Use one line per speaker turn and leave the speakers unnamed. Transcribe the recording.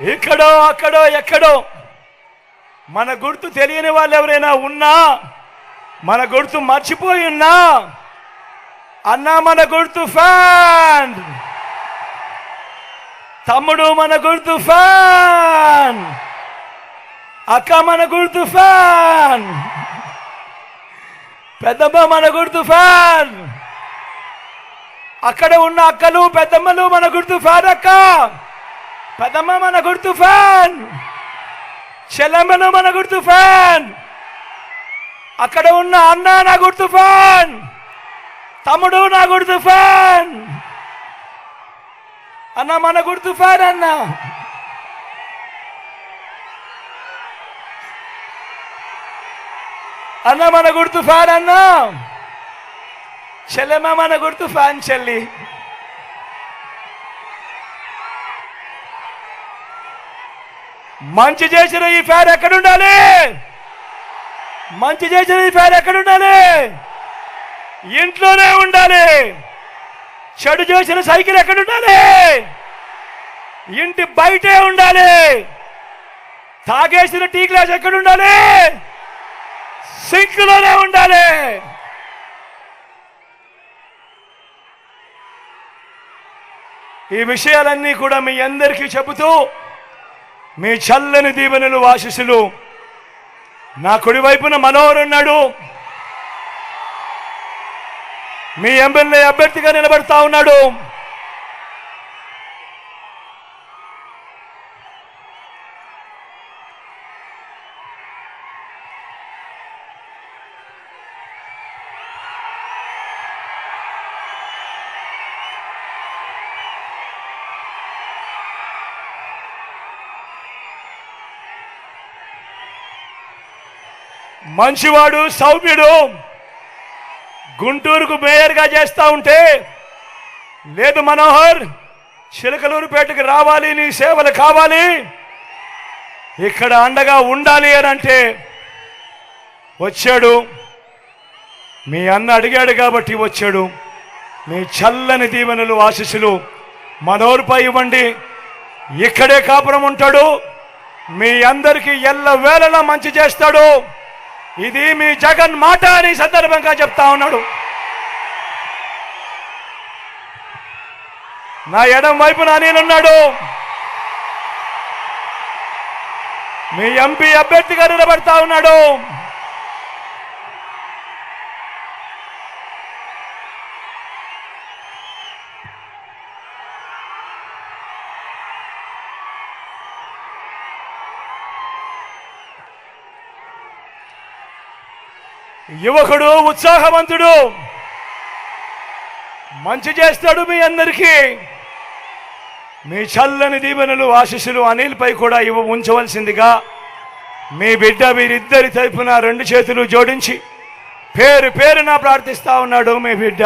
ఇక్కడో అక్కడో ఎక్కడో. మన గుర్తు తెలియని వాళ్ళు ఎవరైనా ఉన్నా మన గుర్తు మర్చిపోయి ఉన్నా అన్నా మన గుర్తు ఫ్యాన్. తమ్ముడు మన గుర్తు ఫ్యాన్. అక్క మన గుర్తు ఫ్యాన్. పెద్దమ్మ మన గుర్తు ఫ్యాన్. అక్కడ ఉన్న అక్కలు పెద్దమ్మలు మన గుర్తు ఫ్యాన్ అక్క. పదమ్మ మన గుర్తు ఫ్యాన్. చెల్లెమ్మలు మన గుర్తు ఫ్యాన్. అక్కడ ఉన్న అన్న నా గుర్తు ఫ్యాన్. తమ్ముడు నా గుర్తు ఫ్యాన్. అన్న మన గుర్తు ఫ్యాన్ అన్న. అన్న మన గుర్తు ఫ్యాన్ అన్న. చెల్లెమ్మ మన గుర్తు ఫ్యాన్ చెల్లి. మంచి చేసిన ఈ ఫ్యాన్ ఎక్కడుండాలి? మంచి చేసిన ఈ ఫ్యాన్ ఎక్కడుండాలి? ఇంట్లోనే ఉండాలి. చెడు చేసిన సైకిల్ ఎక్కడుండాలి? ఇంటి బయటే ఉండాలి. తాగేసిన టీ గ్లాస్ ఎక్కడుండాలి? సింక్లోనే ఉండాలి. ఈ విషయాలన్నీ కూడా మీ అందరికీ చెబుతూ మీ చల్లని దీవెనలు ఆశీస్సులు నా కుడివైపున మనోహర్ మీ ఎమ్మెల్యే అభ్యర్థిగా నిలబడతా ఉన్నాడు. మంచివాడు సౌమ్యుడు. గుంటూరుకు మేయర్గా చేస్తా ఉంటే లేదు మనోహర్ చిలకలూరుపేటకు రావాలి నీ సేవలు కావాలి. ఇక్కడ అండగా ఉండాలి అని అంటే వచ్చాడు. మీ అన్న అడిగాడు కాబట్టి వచ్చాడు. మీ చల్లని దీవెనలు ఆశీస్సులు మనోహర్పై ఇవ్వండి. ఇక్కడే కాపురం ఉంటాడు. మీ అందరికీ ఎల్ల వేళలా మంచి చేస్తాడు. ఇది మీ జగన్ మాట అని సందర్భంగా చెప్తా ఉన్నాడు. నా ఎడం వైపున నేనున్నాడు మీ ఎంపీ అభ్యర్థిగా నిలబడతా ఉన్నాడు. యువకుడు ఉత్సాహవంతుడు. మంచి చేస్తాడు మీ అందరికీ. మీ చల్లని దీవెనలు ఆశీస్సులు అనిల్పై కూడా ఇవ్వ ఉంచవలసిందిగా మీ బిడ్డ వీరిద్దరి తరపున రెండు చేతులు జోడించి పేరు పేరున ప్రార్థిస్తా ఉన్నాడు మీ బిడ్డ.